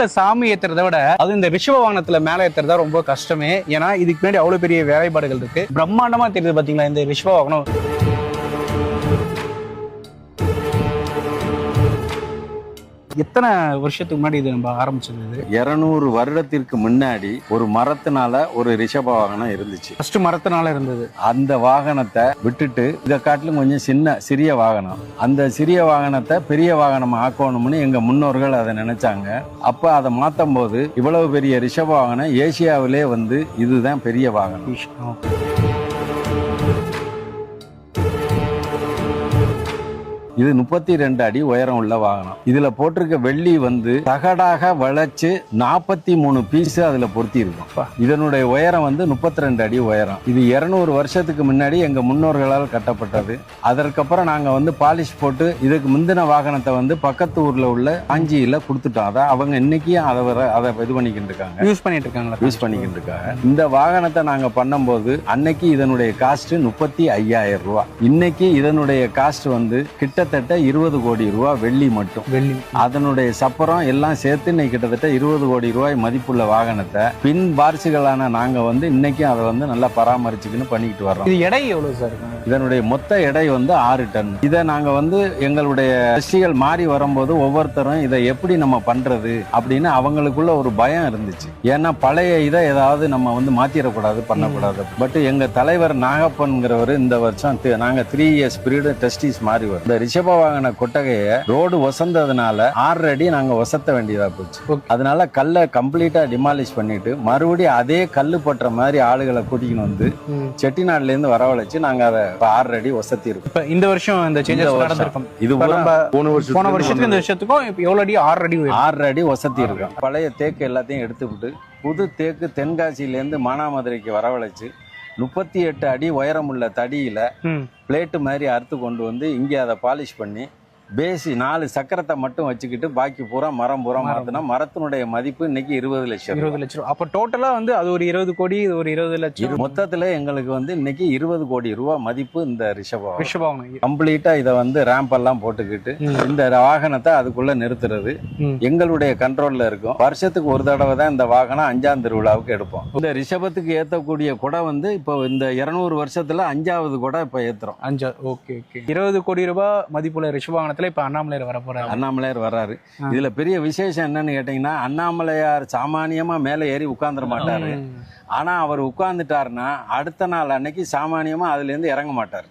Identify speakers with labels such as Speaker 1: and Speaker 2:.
Speaker 1: ஊர்ல சாமி ஏத்துறதை விட அது இந்த ரிஷப வாகனத்துல மேல ஏத்துறதா ரொம்ப கஷ்டமே. ஏன்னா இதுக்கு முன்னாடி அவ்வளவு பெரிய வேலைப்பாடுகள் இருக்கு. பிரம்மாண்டமா தெரியுது பாத்தீங்களா இந்த ரிஷப வாகனம் எத்தனை வருஷத்துக்கு முன்னாடி இது நம்ம ஆரம்பிச்சது இது
Speaker 2: இருநூறு வருடத்திற்கு முன்னாடி ஒரு மரத்தினால ஒரு ரிஷப வாகனம் இருந்துச்சு.
Speaker 1: ஃபர்ஸ்ட் மரத்தினால இருந்தது.
Speaker 2: அந்த வாகனத்தை விட்டுட்டு இதை காட்டிலும் கொஞ்சம் சின்ன சிறிய வாகனம். அந்த சிறிய வாகனத்தை பெரிய வாகனம் ஆக்கணும்னு எங்க முன்னோர்கள் அதை நினைச்சாங்க. அப்ப அதை மாத்தும் போது இவ்வளவு பெரிய ரிஷப வாகனம் ஏசியாவிலே வந்து இதுதான் பெரிய வாகனம். இது முப்பத்தி ரெண்டு அடி உயரம் உள்ள வாகனம். இதுல போட்டிருக்க வெள்ளி வந்து தகடாக வளைச்சு நாற்பத்தி மூணு பீஸ் அதுல பொருத்தி இருக்கும் இதனுடைய உயரம் வந்து முப்பத்தி ரெண்டு அடி உயரம். இது இருநூறு வருஷத்துக்கு முன்னாடி எங்க முன்னோர்களால் கட்டப்பட்டது. அதற்கப்புறம் நாங்க வந்து பாலிஷ் போட்டு இதுக்கு முந்தின வாகனத்தை வந்து பக்கத்து ஊர்ல உள்ள காஞ்சியில கொடுத்துட்டோம். அதை அவங்க இன்னைக்கும் அதை வர அதை இது பண்ணிக்கிட்டு இருக்காங்க.
Speaker 1: யூஸ் பண்ணிட்டு இருக்காங்களா?
Speaker 2: யூஸ் பண்ணிக்கிட்டு இருக்காங்க. இந்த வாகனத்தை நாங்க பண்ணும்போது அன்னைக்கு இதனுடைய காஸ்ட் முப்பத்தி ஐயாயிரம் ரூபாய். இன்னைக்கு இதனுடைய காஸ்ட் வந்து கிட்டத்தட்ட இருபது கோடி ரூபாய் வெள்ளி மட்டும்.
Speaker 1: வெள்ளி.
Speaker 2: அதனுடைய சப்பரம் எல்லாம் சேர்த்து இன்னைக்கு கிட்டத்தட்ட இருபது கோடி ரூபாய் மதிப்புள்ள வாகனத்தை பின் வாரிசுகளான நாங்க வந்து இன்னைக்கும் அதை வந்து நல்லா பராமரிச்சுக்கின்னு பண்ணிக்கிட்டு வர்றோம்.
Speaker 1: இது எடை எவ்வளவு சார்?
Speaker 2: இதனுடைய மொத்த எடை வந்து ஆறு டன். இதை நாங்க வந்து எங்களுடைய ரிஷிகள் மாறி வரும்போது ஒவ்வொருத்தரும் இதை எப்படி நம்ம பண்றது அப்படின்னு அவங்களுக்குள்ள ஒரு பயம் இருந்துச்சு. ஏன்னா பழைய இதை ஏதாவது நம்ம வந்து மாத்திரக்கூடாது பண்ணக்கூடாது. பட் எங்க தலைவர் நாகப்பன்கிறவர் இந்த வருஷம் தி- நாங்க த்ரீ இயர்ஸ் பீரியட் டெஸ்டிஸ் மாறி வரும். இந்த ரிஷப வாகன கொட்டகையை ரோடு ஒசந்ததுனால ஆறு அடி நாங்க ஒசத்த வேண்டியதா போச்சு. அதனால கல்லை கம்ப்ளீட்டா டிமாலிஷ் பண்ணிட்டு மறுபடியும் அதே கல்லு பற்ற மாதிரி ஆளுகளை கூட்டிக்கின்னு வந்து. செட்டிநாடுல இருந்து வரவழைச்சு நாங்க அதை ஆறு அடி ஒசத்தி இருக்கோம்
Speaker 1: இப்ப இந்த வருஷம் இந்த சேஞ்சஸ். நடந்திருக்கும்
Speaker 2: இது
Speaker 3: போன வருஷம்
Speaker 1: போன வருஷத்துக்கு இந்த வருஷத்துக்கும் இப்ப எவ்வளவு அடி ஆறு அடி
Speaker 2: ஆறு அடி ஒசத்தி இருக்கோம் பழைய தேக்கு எல்லாத்தையும் எடுத்துவிட்டு புது தேக்கு தென்காசியிலேருந்து மானாமதுரைக்கு வரவழைச்சு முப்பத்தி எட்டு அடி உயரமுள்ள தடியில. பிளேட்டு மாதிரி அறுத்து கொண்டு வந்து இங்கே அதை பாலிஷ் பண்ணி பேசி நாலு சக்கரத்தை மட்டும் வச்சுக்கிட்டு பாக்கி பூரா மரம் பூரா
Speaker 1: மரம்.
Speaker 2: மாத்தினா மரத்தினுடைய மதிப்பு இன்னைக்கு இருபது லட்சம்.
Speaker 1: இருபது லட்சம் ரூபா அப்ப டோட்டலா வந்து அது ஒரு இருபது கோடி இது ஒரு இருபது
Speaker 2: இரு-
Speaker 1: லட்சம்
Speaker 2: மொத்தத்துல எங்களுக்கு வந்து இன்னைக்கு இருபது கோடி ரூபாய் மதிப்பு இந்த ரிஷபம்
Speaker 1: ரிஷபாவனம்
Speaker 2: கம்ப்ளீட்டா இதை வந்து ரேம்ப் எல்லாம் போட்டுக்கிட்டு. இந்த வாகனத்தை அதுக்குள்ள நிறுத்துறது. எங்களுடைய கண்ட்ரோல்ல இருக்கும். வருஷத்துக்கு ஒரு தடவை தான் இந்த வாகனம் அஞ்சாம் திருவிழாவுக்கு எடுப்போம். இந்த ரிஷபத்துக்கு ஏத்தக்கூடிய குடை வந்து இப்போ இந்த இருநூறு வருஷத்துல அஞ்சாவது குடை இப்ப ஏத்துறோம்.
Speaker 1: அஞ்சா ஓகே ஓகே இருபது கோடி ரூபாய் மதிப்புள்ள ரிஷபாவனத்துல இப்ப அண்ணாமலையார் வர போறாரு
Speaker 2: அண்ணாமலையார் வர்றாரு. இதுல பெரிய விசேஷம் என்னன்னு கேட்டீங்கன்னா அண்ணாமலையார் சாமானியமா மேல ஏறி உட்கார்ந்துட மாட்டாரு. ஆனா அவர் உட்கார்ந்துட்டாருன்னா அடுத்த நாள் அன்னைக்கு சாமானியமா அதுல இருந்து இறங்க மாட்டாரு.